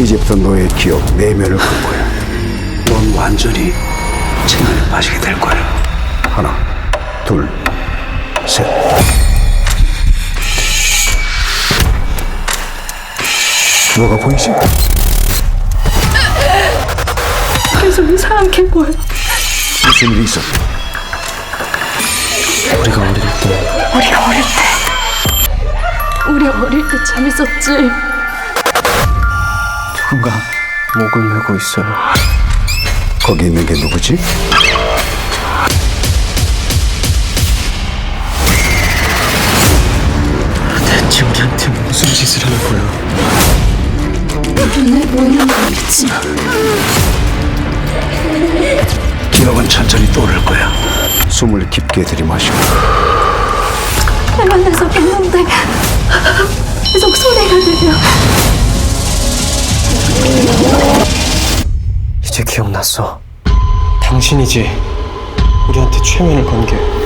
이제부터 너의 기억 내면을 걸 거야. 넌 완전히 체면에 빠지게 될 거야. 하나, 둘, 셋. 뭐가 보이지? 계속 이상하게 보여. 무슨 일이 있었어? 우리가 어릴 때 우리가 어릴 때. 우리 어릴 때 재밌었지. 누군가 목을 메고 있어요. 거기 있는 게 누구지? 대체 우리한테 무슨 짓을 하는 거야? 눈에 보이는 거겠지. 기억은 천천히 떠오를 거야. 숨을 깊게 들이마시고 내가 계속 했는데 기억났어. 당신이지 우리한테 최면을 건 게.